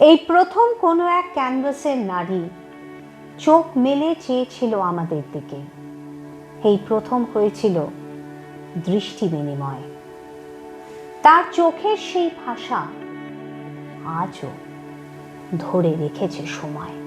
এই প্রথম কোনো এক ক্যানভাসের নারী চোখ মেলে চেয়েছিল আমাদের দিকে। এই প্রথম হয়েছিল দৃষ্টি বিনিময়। তার চোখের সেই ভাষা আজও ধরে রেখেছে সময়।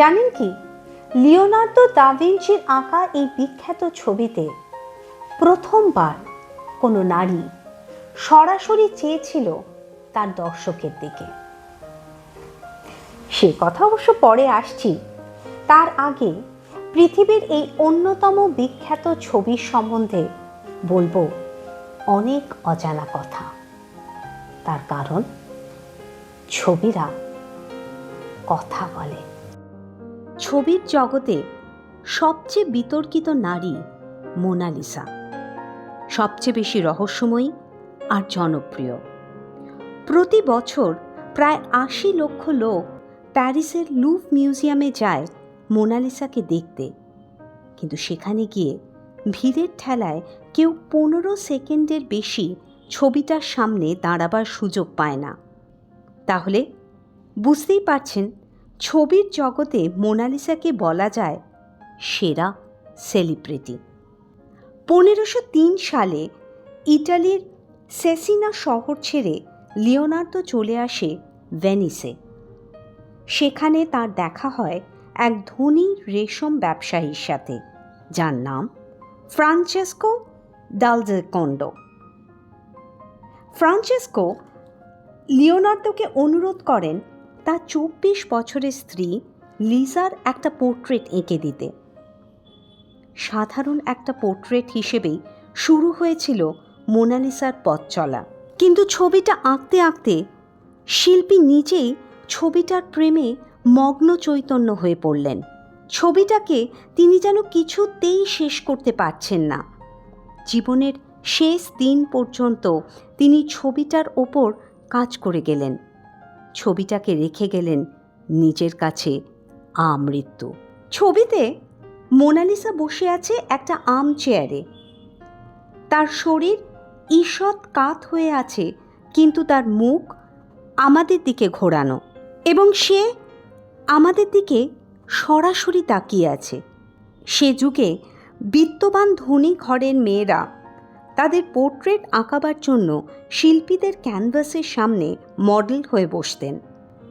জানেন কি? লিওনার্দো দাভিঞ্চির আঁকা এই বিখ্যাত ছবিতে প্রথমবার কোনো নারী সরাসরি চেয়েছিল তার দর্শকের দিকে। সে কথা অবশ্য পরে আসছি। তার আগে পৃথিবীর এই অন্যতম বিখ্যাত ছবির সম্বন্ধে বলব অনেক অজানা কথা। তার কারণ ছবিরা কথা বলে। ছবির জগতে সবচেয়ে বিতর্কিত নারী মোনালিসা। সবচেয়ে বেশি রহস্যময়ী আর জনপ্রিয়। প্রতি বছর প্রায় আশি লক্ষ লোক প্যারিসের লুভ মিউজিয়ামে যায় মোনালিসাকে দেখতে। কিন্তু সেখানে গিয়ে ভিড়ের ঠেলায় কেউ পনেরো সেকেন্ডের বেশি ছবিটার সামনে দাঁড়াবার সুযোগ পায় না। তাহলে বুঝতেই পারছেন ছবির জগতে মোনালিসাকে বলা যায় সেরা সেলিব্রিটি। পনেরোশো তিন সালে ইটালির সেসিনা শহর ছেড়ে লিওনার্দো চলে আসে ভেনিসে। সেখানে তার দেখা হয় এক ধনী রেশম ব্যবসায়ীর সাথে, যার নাম ফ্রাঞ্চেসকো ডালজেকন্ডো। ফ্রাঞ্চেসকো লিওনার্দোকে অনুরোধ করেন তার চব্বিশ বছরের স্ত্রী লিজার একটা পোর্ট্রেট এঁকে দিতে। সাধারণ একটা পোর্ট্রেট হিসেবেই শুরু হয়েছিল মোনালিসার পথ চলা। কিন্তু ছবিটা আঁকতে আঁকতে শিল্পী নিজেই ছবিটার প্রেমে মগ্ন চৈতন্য হয়ে পড়লেন। ছবিটাকে তিনি যেন কিছুতেই শেষ করতে পারছেন না। জীবনের শেষ দিন পর্যন্ত তিনি ছবিটার ওপর কাজ করে গেলেন। ছবিটাকে রেখে গেলেন নিজের কাছে আমৃত্যু ছবিতে মোনালিসা বসে আছে একটা আম চেয়ারে। তার শরীর ঈষৎ কাত হয়ে আছে, কিন্তু তার মুখ আমাদের দিকে ঘোরানো এবং সে আমাদের দিকে সরাসরি তাকিয়ে আছে। সে যুগে বিত্তবান ধনী ঘরের মেয়েরা তাদের পোর্ট্রেট আঁকাবার জন্য শিল্পীদের ক্যানভাসের সামনে মডেল হয়ে বসতেন।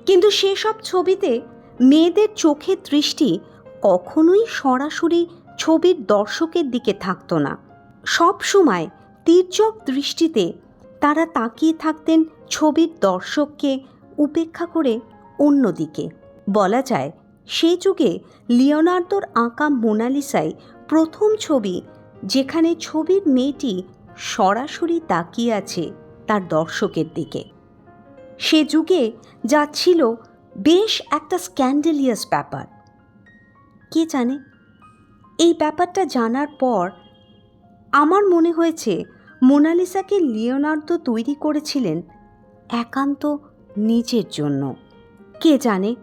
কিন্তু সেসব ছবিতে মেয়েদের চোখের দৃষ্টি কখনোই সরাসরি ছবির দর্শকের দিকে থাকতো না। সব সময় তীর্যক দৃষ্টিতে তারা তাকিয়ে থাকতেন ছবির দর্শককে উপেক্ষা করে অন্যদিকে। বলা যায়, সেই যুগে লিওনার্দোর আঁকা মোনালিসাই প্রথম ছবি, যেখানে ছবির মেয়েটি সরাসরি তাকিয়ে আছে তার দর্শকের দিকে। সে যুগে যা ছিল বেশ একটা স্ক্যান্ডেলিয়াস ব্যাপার। কে জানে? এই ব্যাপারটা জানার পর আমার মনে হয়েছে মোনালিসাকে লিওনার্দো তৈরি করেছিলেন একান্ত নিজের জন্য। কে জানে?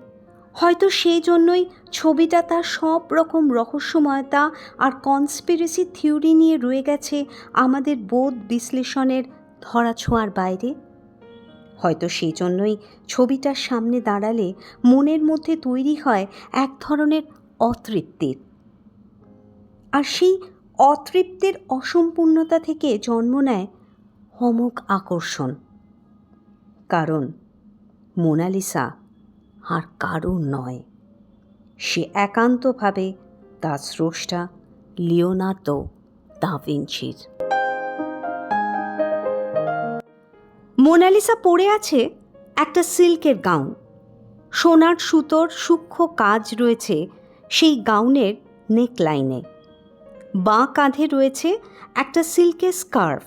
হয়তো সেই জন্যই ছবিটা তার সব রকম রহস্যময়তা আর কনস্পিরেসি থিওরি নিয়ে রয়ে গেছে আমাদের বোধ বিশ্লেষণের ধরাছোঁয়ার বাইরে। হয়তো সেই জন্যই ছবিটার সামনে দাঁড়ালে মনের মধ্যে তৈরি হয় এক ধরনের অতৃপ্তির। আর সেই অতৃপ্তির অসম্পূর্ণতা থেকে জন্ম নেয় অমুক আকর্ষণ। কারণ মোনালিসা আর কারুর নয়। সে একান্তভাবে তার স্রষ্টা লিওনার্দো দা ভিঞ্চির। মোনালিসা পরে আছে একটা সিল্কের গাউন। সোনার সুতোর সূক্ষ্ম কাজ রয়েছে সেই গাউনের নেকলাইনে। বাঁ কাঁধে রয়েছে একটা সিল্কের স্কার্ফ।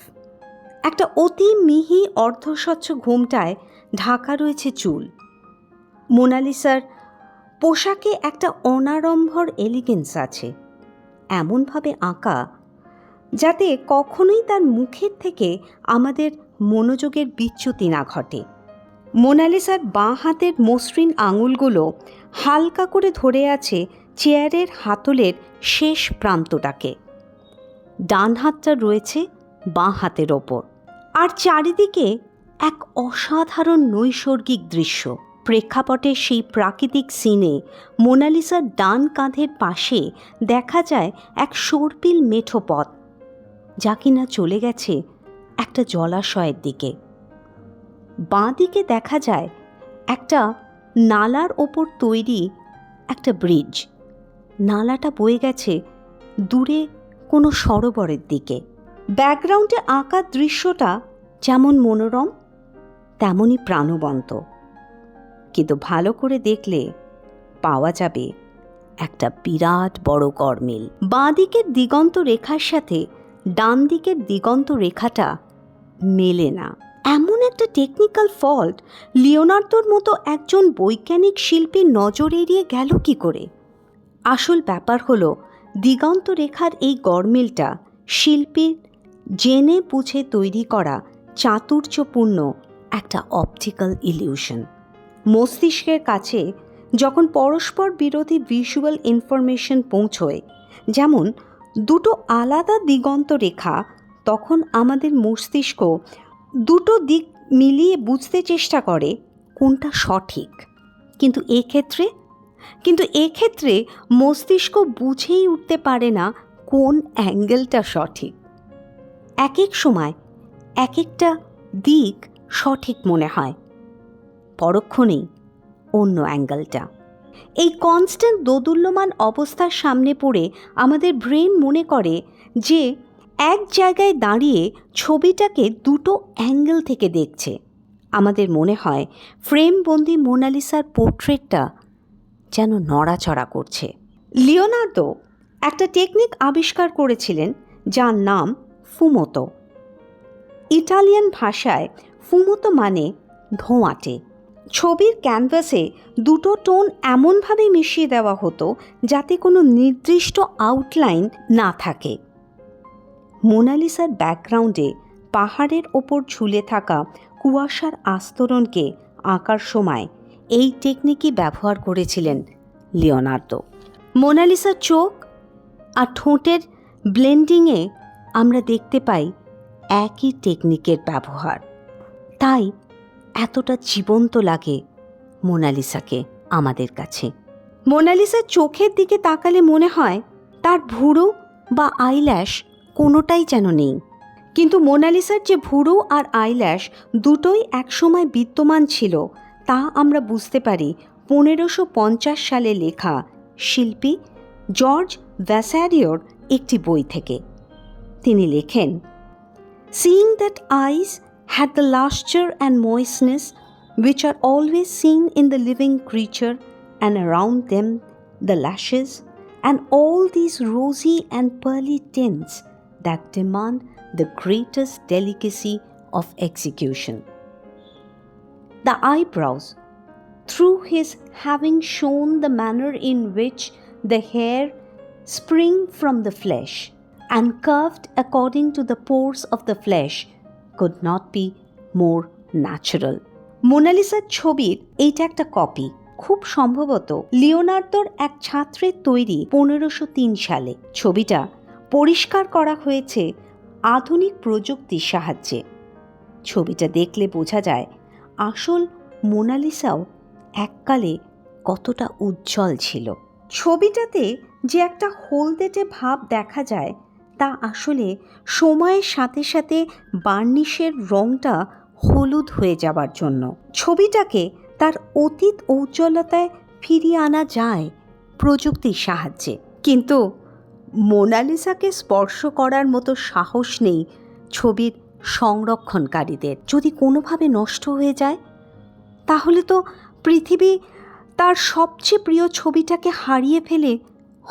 একটা অতি মিহি অর্ধস্বচ্ছ ঘোমটায় ঢাকা রয়েছে চুল। মোনালিসার পোশাকে একটা অনাড়ম্বর এলিগেন্স আছে। এমনভাবে আঁকা যাতে কখনোই তার মুখের থেকে আমাদের মনোযোগের বিচ্যুতি না ঘটে। মোনালিসার বাঁ হাতের মসৃণ আঙুলগুলো হালকা করে ধরে আছে চেয়ারের হাতলের শেষ প্রান্তটাকে। ডান হাতটা রয়েছে বাঁ হাতের ওপর। আর চারিদিকে এক অসাধারণ নৈসর্গিক দৃশ্য। প্রেক্ষাপটের সেই প্রাকৃতিক সিনে মোনালিসার ডান কাঁধের পাশে দেখা যায় এক সর্পিল মেঠো পথ, যা কিনা চলে গেছে একটা জলাশয়ের দিকে। বাঁ দিকে দেখা যায় একটা নালার ওপর তৈরি একটা ব্রিজ। নালাটা বয়ে গেছে দূরে কোনো সরোবরের দিকে। ব্যাকগ্রাউন্ডে আঁকা দৃশ্যটা যেমন মনোরম, তেমনই প্রাণবন্ত। কিন্তু ভালো করে দেখলে পাওয়া যাবে একটা বিরাট বড় গরমিল বাঁ দিকের দিগন্ত রেখার সাথে ডান দিকের দিগন্ত রেখাটা মেলে না। এমন একটা টেকনিক্যাল ফল্ট লিওনার্দোর মতো একজন বৈজ্ঞানিক শিল্পীর নজর এড়িয়ে গেল কি করে? আসল ব্যাপার হলো, দিগন্ত রেখার এই গরমিলটা শিল্পীর জেনে বুঝে তৈরি করা চাতুর্যপূর্ণ একটা অপটিক্যাল ইলিউশন মস্তিষ্কের কাছে যখন পরস্পর বিরোধী ভিজুয়াল ইনফরমেশন পৌঁছয়, যেমন দুটো আলাদা দিগন্ত রেখা, তখন আমাদের মস্তিষ্ক দুটো দিক মিলিয়ে বুঝতে চেষ্টা করে কোনটা সঠিক। কিন্তু এক্ষেত্রে? কিন্তু এক্ষেত্রে মস্তিষ্ক বুঝেই উঠতে পারে না কোন অ্যাঙ্গেলটা সঠিক। এক এক সময় এক একটা দিক সঠিক মনে হয়। পরক্ষণেই অন্য অ্যাঙ্গেলটা। এই কনস্ট্যান্ট দোদুল্যমান অবস্থার সামনে পড়ে আমাদের ব্রেন মনে করে যে এক জায়গায় দাঁড়িয়ে ছবিটাকে দুটো অ্যাঙ্গেল থেকে দেখছে। আমাদের মনে হয় ফ্রেমবন্দি মোনালিসার পোর্ট্রেটটা যেন নড়াচড়া করছে। লিওনার্দো একটা টেকনিক আবিষ্কার করেছিলেন যার নাম ফুমোতো। ইটালিয়ান ভাষায় ফুমোতো মানে ধোঁয়াটে। ছবির ক্যানভাসে দুটো টোন এমনভাবে মিশিয়ে দেওয়া হতো যাতে কোনো নির্দিষ্ট আউটলাইন না থাকে। মোনালিসার ব্যাকগ্রাউন্ডে পাহাড়ের ওপর ঝুলে থাকা কুয়াশার আস্তরণকে আঁকার সময় এই টেকনিকই ব্যবহার করেছিলেন লিওনার্দো। মোনালিসার চোখ আর ঠোঁটের ব্লেন্ডিংয়ে আমরা দেখতে পাই একই টেকনিকের ব্যবহার। তাই এতটা জীবন্ত লাগে মোনালিসাকে আমাদের কাছে। মোনালিসার চোখের দিকে তাকালে মনে হয় তার ভুরু বা আইল্যাশ কোনোটাই যেন নেই। কিন্তু মোনালিসার যে ভুরু আর আইল্যাশ দুটোই একসময় বিদ্যমান ছিল, তা আমরা বুঝতে পারি পনেরোশো পঞ্চাশ সালে লেখা শিল্পী জর্জ ভ্যাসারিওর একটি বই থেকে। তিনি লেখেন seeing that eyes had the lustre and moistness which are always seen in the living creature, and around them the lashes, and all these rosy and pearly tints that demand the greatest delicacy of execution. The eyebrows, through his having shown the manner in which the hair spring from the flesh and curved according to the pores of the flesh, could not be more natural. মোনালিসার ছবির এইটা একটা copy খুব সম্ভবত লিওনার্দোর এক ছাত্রের তৈরি পনেরোশো তিন সালে। ছবিটা পরিষ্কার করা হয়েছে আধুনিক প্রযুক্তির সাহায্যে। ছবিটা দেখলে বোঝা যায় আসল মোনালিসাও এককালে কতটা উজ্জ্বল ছিল। ছবিটাতে যে একটা হলদেটে ভাব দেখা যায় তা আসলে সময়ের সাথে সাথে বার্নিশের রঙটা হলুদ হয়ে যাবার জন্য। ছবিটাকে তার অতীত ঔজ্জ্বলতায় ফিরিয়ে আনা যায় প্রযুক্তির সাহায্যে। কিন্তু মোনালিসাকে স্পর্শ করার মতো সাহস নেই ছবির সংরক্ষণকারীদের। যদি কোনোভাবে নষ্ট হয়ে যায়, তাহলে তো পৃথিবী তার সবচেয়ে প্রিয় ছবিটাকে হারিয়ে ফেলে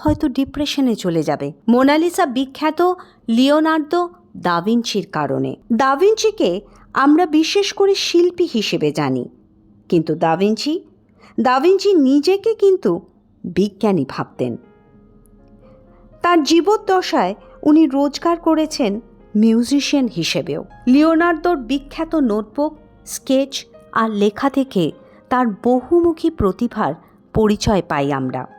হয়তো ডিপ্রেশনে চলে যাবে। মোনালিসা বিখ্যাত লিওনার্দো দাভিঞ্চির কারণে। দাভিঞ্চিকে আমরা বিশেষ করে শিল্পী হিসেবে জানি। কিন্তু দাভিঞ্চি দাভিঞ্চি নিজেকে কিন্তু বিজ্ঞানী ভাবতেন। তার জীবদ্দশায় উনি রোজগার করেছেন মিউজিশিয়ান হিসেবেও। লিওনার্দোর বিখ্যাত নোটবুক, স্কেচ আর লেখা থেকে তার বহুমুখী প্রতিভার পরিচয় পাই আমরা।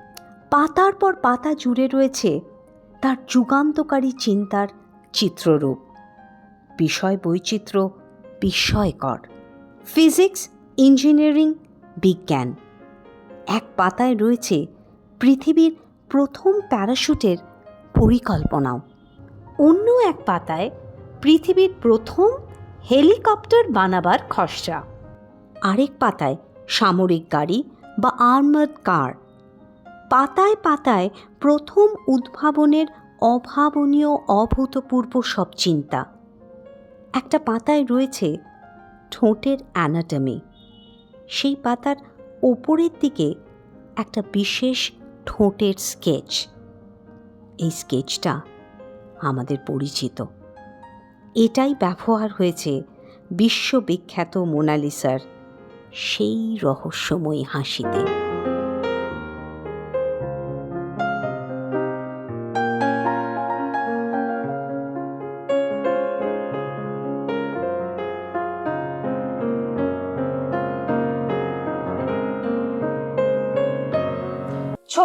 পাতার পর পাতা জুড়ে রয়েছে তার যুগান্তকারী চিন্তার চিত্ররূপ। বিষয় বৈচিত্র্য বিস্ময়কর। ফিজিক্স, ইঞ্জিনিয়ারিং, বিজ্ঞান। এক পাতায় রয়েছে পৃথিবীর প্রথম প্যারাশুটের পরিকল্পনাও। অন্য এক পাতায় পৃথিবীর প্রথম হেলিকপ্টার বানাবার খসড়া। আরেক পাতায় সামরিক গাড়ি বা আর্মার্ড কার। পাতায় পাতায় প্রথম উদ্ভাবনের অভাবনীয় অভূতপূর্ব সব চিন্তা। একটা পাতায় রয়েছে ঠোঁটের অ্যানাটমি সেই পাতার ওপরের দিকে একটা বিশেষ ঠোঁটের স্কেচ এই স্কেচটা আমাদের পরিচিত। এটাই ব্যবহার হয়েছে বিশ্ববিখ্যাত মোনালিসার সেই রহস্যময়ী হাসিতে।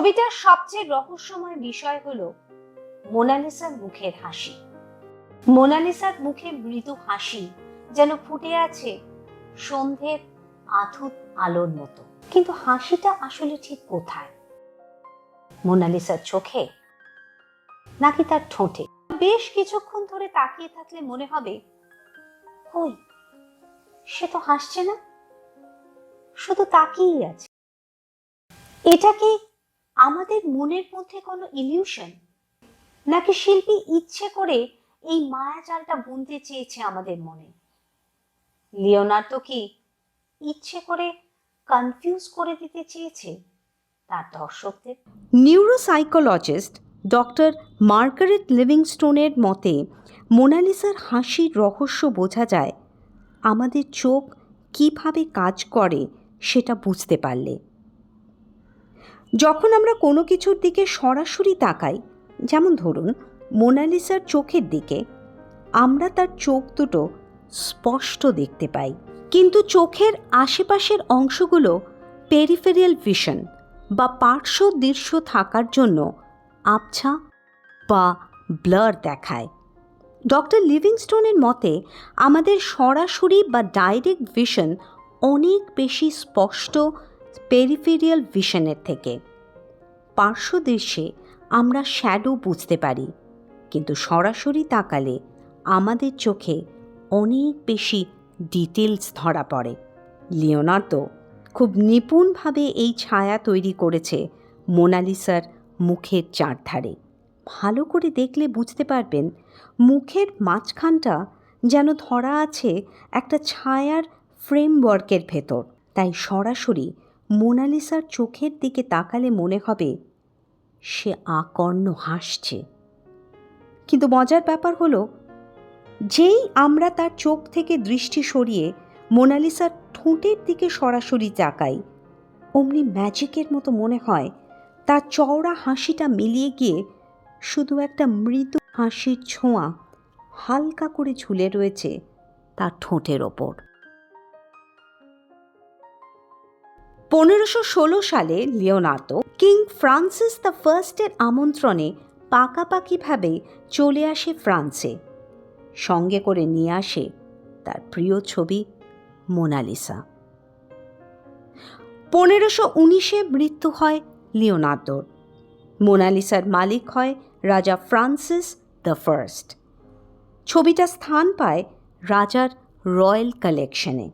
ছবিটার সবচেয়ে রহস্যময় বিষয় হলো মোনালিসার মুখের হাসি। মোনালিসার মুখে মৃদু হাসি যেন ফুটে আছে সন্ধ্যের আধুত আলোর মতো। কিন্তু হাসিটা আসলে ঠিক কোথায়? মোনালিসার চোখে নাকি তার ঠোঁটে? বেশ কিছুক্ষণ ধরে তাকিয়ে থাকলে মনে হবে কই সে তো হাসছে না। শুধু তাকিয়েই আছে। এটা কি আমাদের মনের মধ্যে কোনো ইলিউশন নাকি শিল্পী ইচ্ছে করে এই মায়াজালটা বুনতে চেয়েছে আমাদের মনে? লিওনার্দো কি ইচ্ছে করে কনফিউজ করে দিতে চেয়েছে তার দর্শকদের? নিউরোসাইকোলজিস্ট ডক্টর মার্গারেট লিভিংস্টোনের মতে, মোনালিসার হাসির রহস্য বোঝা যায় আমাদের চোখ কীভাবে কাজ করে সেটা বুঝতে পারলে। যখন আমরা কোনো কিছুর দিকে সরাসরি তাকাই, যেমন ধরুন, মোনালিসার চোখের দিকে, আমরা তার চোখ দুটো স্পষ্ট দেখতে পাই। কিন্তু চোখের আশেপাশের অংশগুলো পেরিফেরিয়াল ভিশন বা পার্শ্ব দৃশ্য থাকার জন্য আবছা বা ব্লার দেখায়। ডক্টর লিভিংস্টোনের মতে, আমাদের সরাসরি বা ডাইরেক্ট ভিশন অনেক বেশি স্পষ্ট পেরিফেরিয়াল ভিশনের থেকে। পার্শ্ব দৃশ্যে আমরা শ্যাডো বুঝতে পারি, কিন্তু সরাসরি তাকালে আমাদের চোখে অনেক বেশি ডিটেলস ধরা পড়ে। লিওনার্দো খুব নিপুণভাবে এই ছায়া তৈরি করেছে মোনালিসার মুখের চারধারে। ভালো করে দেখলে বুঝতে পারবেন, মুখের মাঝখানটা যেন ধরা আছে একটা ছায়ার ফ্রেমওয়ার্কের ভেতর। তাই সরাসরি মোনালিসার চোখের দিকে তাকালে মনে হবে, সে আকর্ণ হাসছে। কিন্তু মজার ব্যাপার হলো, যেই আমরা তার চোখ থেকে দৃষ্টি সরিয়ে মোনালিসার ঠোঁটের দিকে সরাসরি তাকাই, অমনি ম্যাজিকের মতো মনে হয়, তার চওড়া হাসিটা মিলিয়ে গিয়ে শুধু একটা মৃদু হাসির ছোঁয়া হালকা করে ঝুলে রয়েছে তার ঠোঁটের ওপর। পনেরোশো ষোলো সালে লিওনার্দো, কিং ফ্রান্সিস দ্য ফার্স্টের আমন্ত্রণে পাকাপাকিভাবে চলে আসে ফ্রান্সে। সঙ্গে করে নিয়ে আসে তার প্রিয় ছবি মোনালিসা। পনেরোশো উনিশে মৃত্যু হয় লিওনার্দোর। মোনালিসার মালিক হয় রাজা ফ্রান্সিস দ্য ফার্স্ট। ছবিটা স্থান পায় রাজার রয়্যাল কালেকশনে।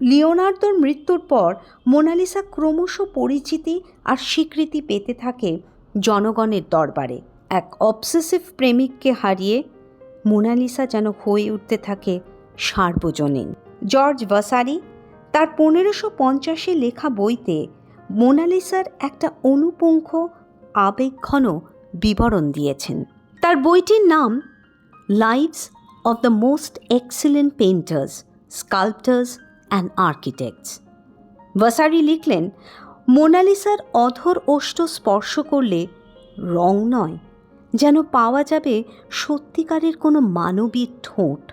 লিওনার্দোর মৃত্যুর পর মোনালিসা ক্রমশ পরিচিতি আর স্বীকৃতি পেতে থাকে জনগণের দরবারে। এক অবসেসিভ প্রেমিককে হারিয়ে মোনালিসা যেন হয়ে উঠতে থাকে সার্বজনীন। জর্জ ভাসারি তার পনেরোশো পঞ্চাশে লেখা বইতে মোনালিসার একটা অনুপুঙ্খ, আবেগঘন বিবরণ দিয়েছেন। তার বইটির নাম lives of the most excellent painters sculptors and architects. Vasari লিখলেন, মোনালিসার অধর ওষ্ঠ স্পর্শ করলে রং নয়, যেন পাওয়া যাবে সত্যিকারের কোনো মানবীর ঠোঁট।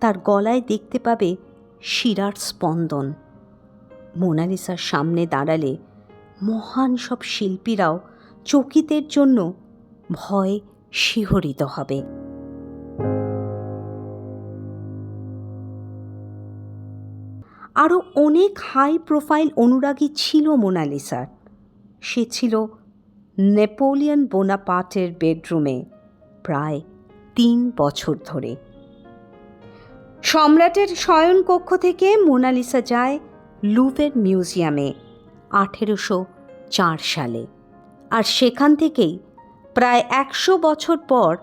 তার গলায় দেখতে পাবে শিরার স্পন্দন। মোনালিসার সামনে দাঁড়ালে মহান সব শিল্পীরাও চকিতের জন্য ভয় শিহরিত হবে। আরও অনেক হাই প্রোফাইল অনুরাগী ছিল মোনালিসার সে ছিল নেপোলিয়ন বোনাপার্টের বেডরুমে প্রায় তিন বছর ধরে। সম্রাটের শয়নকক্ষ থেকে মোনালিসা যায় লুভের মিউজিয়ামে আঠেরোশো চার সালে। আর সেখান থেকেই প্রায় একশো বছর পর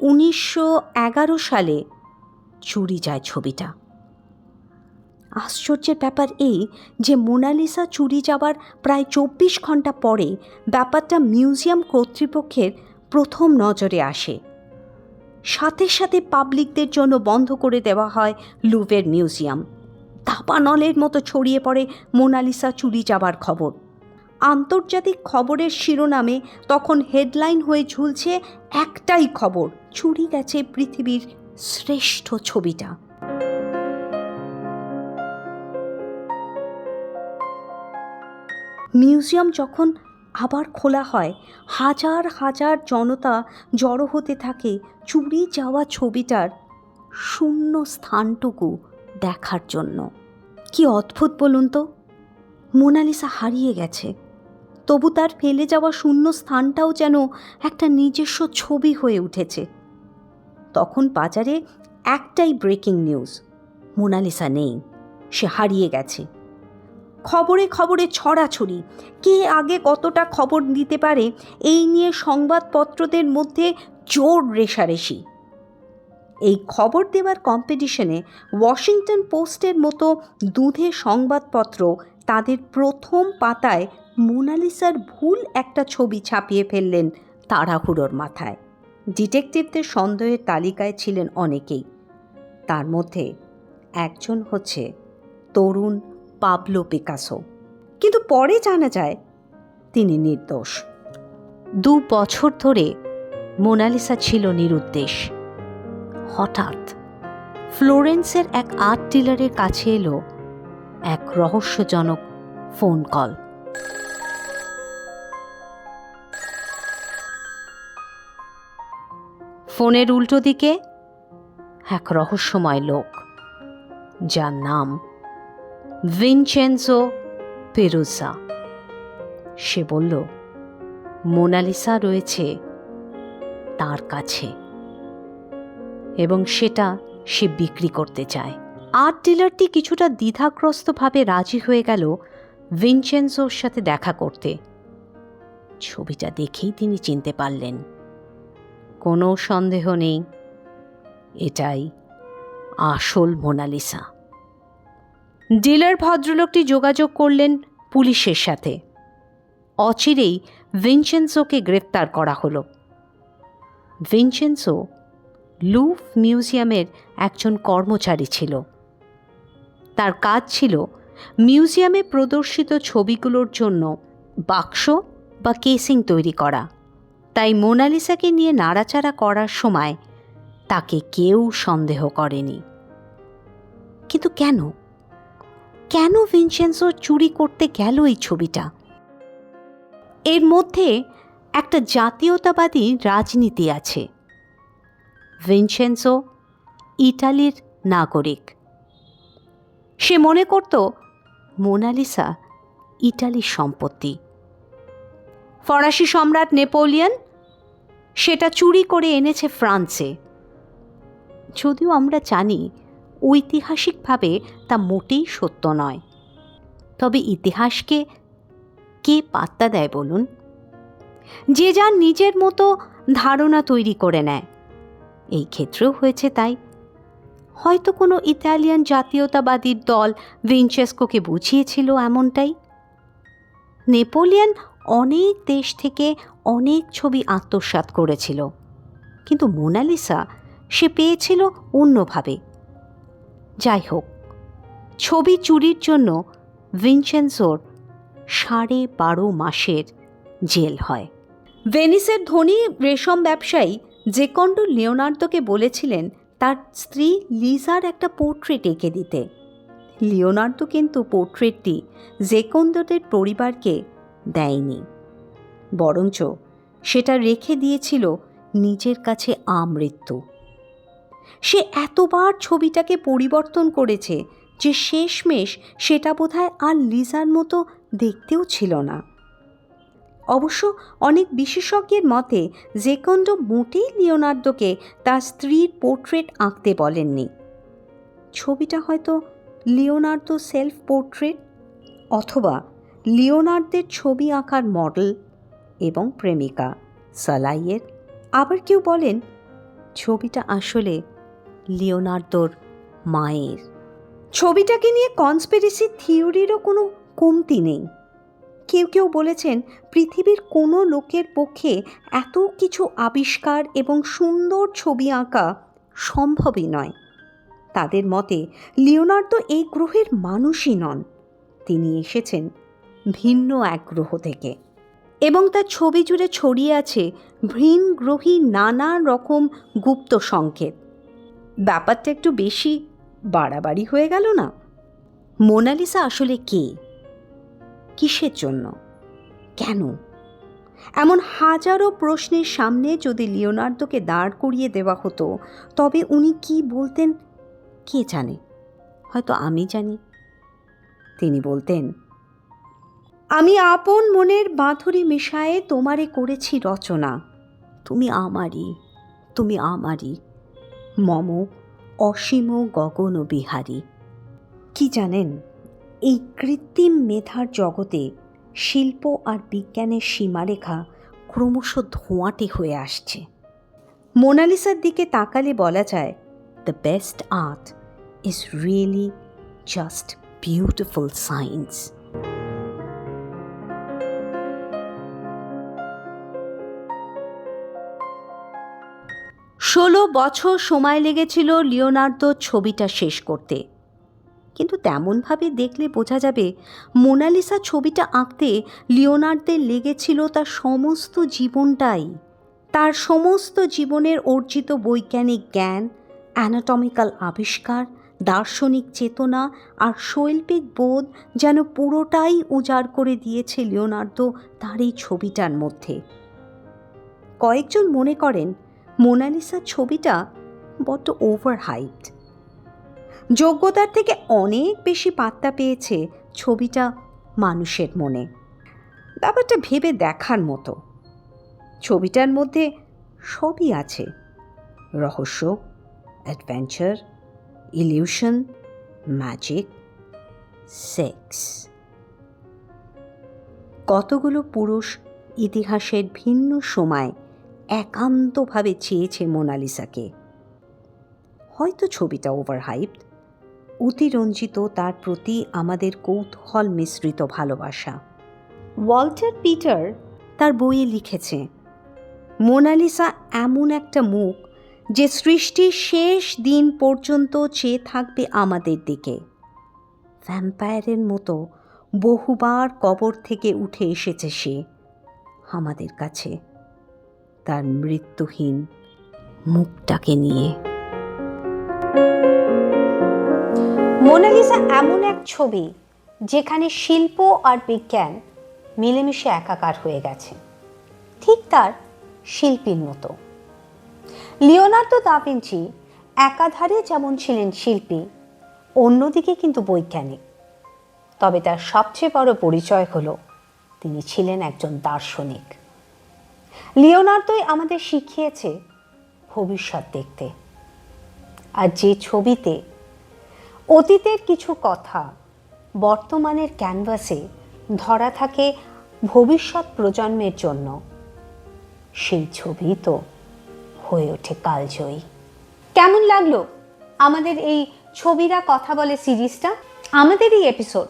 উনিশশো এগারো সালে চুরি যায় ছবিটা। আশ্চর্যের ব্যাপার এই যে মোনালিসা চুরি যাবার প্রায় চব্বিশ ঘণ্টা পরে ব্যাপারটা মিউজিয়াম কর্তৃপক্ষের প্রথম নজরে আসে। সাথে সাথে পাবলিকদের জন্য বন্ধ করে দেওয়া হয় লুভের মিউজিয়াম। দাপানলের মতো ছড়িয়ে পড়ে মোনালিসা চুরি যাবার খবর। আন্তর্জাতিক খবরের শিরোনামে তখন হেডলাইন হয়ে ঝুলছে একটাই খবর, চুরি গেছে পৃথিবীর শ্রেষ্ঠ ছবিটা। মিউজিয়াম যখন আবার খোলা হয়, হাজার হাজার জনতা জড়ো হতে থাকে চুরি যাওয়া ছবিটার শূন্য স্থানটুকু দেখার জন্য। কি অদ্ভুত বলুন তো? মোনালিসা হারিয়ে গেছে। তবু তার ফেলে যাওয়া শূন্য স্থানটাও যেন একটা নিজস্ব ছবি হয়ে উঠেছে। তখন বাজারে একটাই ব্রেকিং নিউজ, মোনালিসা নেই, সে হারিয়ে গেছে। খবরে খবরে ছড়াছড়ি। কে আগে কতটা খবর দিতে পারে, এই নিয়ে সংবাদপত্রদের মধ্যে জোর রেশারেশি। এই খবর দেওয়ার কম্পিটিশনে ওয়াশিংটন পোস্টের মতো দুধে সংবাদপত্র তাদের প্রথম পাতায় মোনালিসার ভুল একটা ছবি ছাপিয়ে ফেললেন তাড়াহুড়োর মাথায়। ডিটেকটিভদের সন্দেহের তালিকায় ছিলেন অনেকেই। তার মধ্যে একজন হচ্ছে তরুণ পাবলো পিকাসো। কিন্তু পরে জানা যায়, তিনি নির্দোষ। দু বছর ধরে মোনালিসা ছিল নিরুদ্দেশ। হঠাৎ ফ্লোরেন্সের এক আর্ট ডিলারের কাছে এলো এক রহস্যজনক ফোন কল। ফোনের উল্টো দিকে এক রহস্যময় লোক, যার নাম ভিনচেন্সো পেরুসা। সে বলল, মোনালিসা রয়েছে তার কাছে। এবং সেটা সে বিক্রি করতে চায়। আর্ট ডিলারটি কিছুটা দ্বিধাগ্রস্তভাবে রাজি হয়ে গেল ভিনচেন্সোর সাথে দেখা করতে। ছবিটা দেখেই তিনি চিনতে পারলেন। কোনো সন্দেহ নেই, এটাই আসল মোনালিসা। ডিলার ভদ্রলোকটি যোগাযোগ করলেন পুলিশের সাথে। অচিরেই ভিনচেন্সোকে গ্রেপ্তার করা হলো। ভিনচেন্সো লুফ মিউজিয়ামের একজন কর্মচারী ছিল। তার কাজ ছিল মিউজিয়ামে প্রদর্শিত ছবিগুলোর জন্য বাক্স বা কেসিং তৈরি করা। তাই মোনালিসাকে নিয়ে নাড়াচাড়া করার সময় তাকে কেউ সন্দেহ করেনি। কিন্তু কেন? কেন ভিনসেন্সো চুরি করতে গেল এই ছবিটা? এর মধ্যে একটা জাতীয়তাবাদী রাজনীতি আছে। ভিনসেন্সো ইটালির নাগরিক। সে মনে করত মোনালিসা ইটালির সম্পত্তি। ফরাসি সম্রাট নেপোলিয়ন সেটা চুরি করে এনেছে ফ্রান্সে। যদিও আমরা জানি ঐতিহাসিকভাবে তা মোটেই সত্য নয়। তবে ইতিহাসকে কে পাত্তা দেয় বলুন? যে যার নিজের মতো ধারণা তৈরি করে নেয়। এই ক্ষেত্রেও হয়েছে তাই। হয়তো কোনো ইতালিয়ান জাতীয়তাবাদীর দল ভিনচেস্কোকে বুঝিয়েছিল এমনটাই। নেপোলিয়ান অনেক দেশ থেকে অনেক ছবি আত্মসাৎ করেছিল। কিন্তু মোনালিসা সে পেয়েছিল অন্যভাবে। যাই হোক ছবি চুরির জন্য ভিনচেন্সোর সাড়ে বারো মাসের জেল হয়। ভেনিসের ধনী রেশম ব্যবসায়ী জেকন্ডো লিওনার্দোকে বলেছিলেন, তার স্ত্রী লিজার একটা পোর্ট্রেট এঁকে দিতে। লিওনার্দো কিন্তু পোর্ট্রেটটি জেকন্দোদের পরিবারকে দেয়নি, বরঞ্চ সেটা রেখে দিয়েছিল নিজের কাছে আমৃত্যু। সে এতবার ছবিটাকে পরিবর্তন করেছে যে শেষমেশ সেটা বোধহয় আর লিজার মতো দেখতেও ছিল না। অবশ্য অনেক বিশেষজ্ঞের মতে জেকন্ডো মোটেই লিওনার্দোকে তার স্ত্রীর পোর্ট্রেট আঁকতে বলেননি। ছবিটা হয়তো লিওনার্দো সেলফ পোর্ট্রেট অথবা লিওনার্দের ছবি আঁকার মডেল এবং প্রেমিকা সালাইয়ের। আবার কেউ বলেন, ছবিটা আসলে লিওনার্দোর মায়ের। ছবিটাকে নিয়ে কনস্পিরেসি থিওরিরও কোনো কমতি নেই। কেউ কেউ বলেছেন, পৃথিবীর কোনো লোকের পক্ষে এত কিছু আবিষ্কার এবং সুন্দর ছবি আঁকা সম্ভবই নয়। তাদের মতে, লিওনার্দো এই গ্রহের মানুষই নন। তিনি এসেছেন ভিন্ন এক গ্রহ থেকে। এবং তার ছবি জুড়ে ছড়িয়ে আছে ভিন গ্রহী নানা রকম গুপ্ত সংকেত। ব্যাপারটা একটু বেশি বাড়াবাড়ি হয়ে গেল না? মোনালিসা আসলে কে? কিসের জন্য? কেন? এমন হাজারো প্রশ্নের সামনে যদি লিওনার্দোকে দাঁড় করিয়ে দেওয়া হতো, তবে উনি কি বলতেন কে জানে? হয়তো আমি জানি। তিনি বলতেন, আমি আপন মনের বাঁধুরি মিশায়ে তোমারে করেছি রচনা। তুমি আমারই তুমি আমারই। মম অসীম গগন বিহারী। কি জানেন, এই কৃত্রিম মেধার জগতে শিল্প আর বিজ্ঞানের সীমারেখা ক্রমশ ধোঁয়াটে হয়ে আসছে। মোনালিসার দিকে তাকালে বলা যায় the best art is really just beautiful science ষোলো বছর সময় লেগেছিল লিওনার্দো ছবিটা শেষ করতে। কিন্তু তেমনভাবে দেখলে বোঝা যাবে মোনালিসা ছবিটা আঁকতে লিওনার্দের লেগেছিল তার সমস্ত জীবনটাই। তার সমস্ত জীবনের অর্জিত বৈজ্ঞানিক জ্ঞান অ্যানাটমিক্যাল আবিষ্কার, দার্শনিক চেতনা আর শৈল্পিক বোধ যেন পুরোটাই উজাড় করে দিয়েছে লিওনার্দো তার এই ছবিটার মধ্যে। কয়েকজন মনে করেন মোনালিসা ছবিটা বড্ড ওভার হাইট যোগ্যতার থেকে অনেক বেশি পাত্তা পেয়েছে ছবিটা মানুষের মনে। ব্যাপারটা ভেবে দেখার মতো। ছবিটার মধ্যে সবই আছে। রহস্য অ্যাডভেঞ্চার ইলিউশন ম্যাজিক সেক্স কতগুলো পুরুষ ইতিহাসের ভিন্ন সময় একান্তভাবে চেয়েছে মোনালিসাকে। হয়তো ছবিটা ওভারহাইপ অতিরঞ্জিত তার প্রতি আমাদের কৌতূহল মিশ্রিত ভালোবাসা। ওয়াল্টার পিটার তার বইয়ে লিখেছে, মোনালিসা এমন একটা মুখ যে সৃষ্টির শেষ দিন পর্যন্ত চেয়ে থাকবে আমাদের দিকে। ভ্যাম্পায়ারের মতো বহুবার কবর থেকে উঠে এসেছে সে আমাদের কাছে। তার মৃত্যুহীন মুখটাকে নিয়ে। মোনালিসা এমন এক ছবি যেখানে শিল্প আর বিজ্ঞান মিলেমিশে একাকার হয়ে গেছে। ঠিক তার শিল্পীর মতো। লিওনার্দো দাভিঞ্চি একাধারে যেমন ছিলেন শিল্পী, অন্যদিকে কিন্তু বৈজ্ঞানিক। তবে তার সবচেয়ে বড় পরিচয় হলো তিনি ছিলেন একজন দার্শনিক। লিওনার্দোই আমাদের শিখিয়েছে ভবিষ্যৎ দেখতে। আর যে ছবিতে অতীতের কিছু কথা বর্তমানের ক্যানভাসে ধরা থাকে ভবিষ্যৎ প্রজন্মের জন্য, সেই ছবি তো হয়ে ওঠে কালজয়ী কেমন লাগল আমাদের এই ছবিরা কথা বলে সিরিজটা? আমাদের এই এপিসোড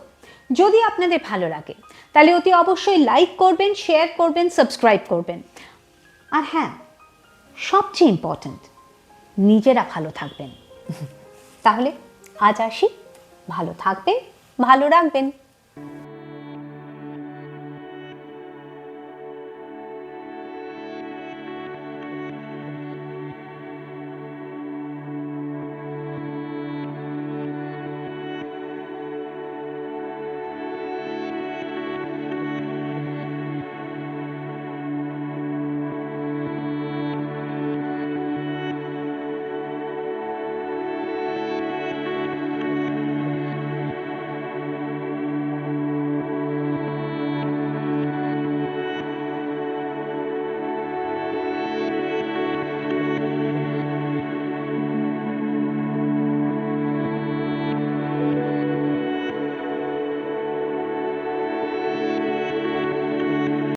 যদি আপনাদের ভালো লাগে, তাহলে অতি অবশ্যই লাইক করবেন শেয়ার করবেন সাবস্ক্রাইব করবেন। আর হ্যাঁ সবচেয়ে ইম্পর্ট্যান্ট নিজেরা ভালো থাকবেন। তাহলে আজ আসি। ভালো থাকবেন ভালো রাখবেন।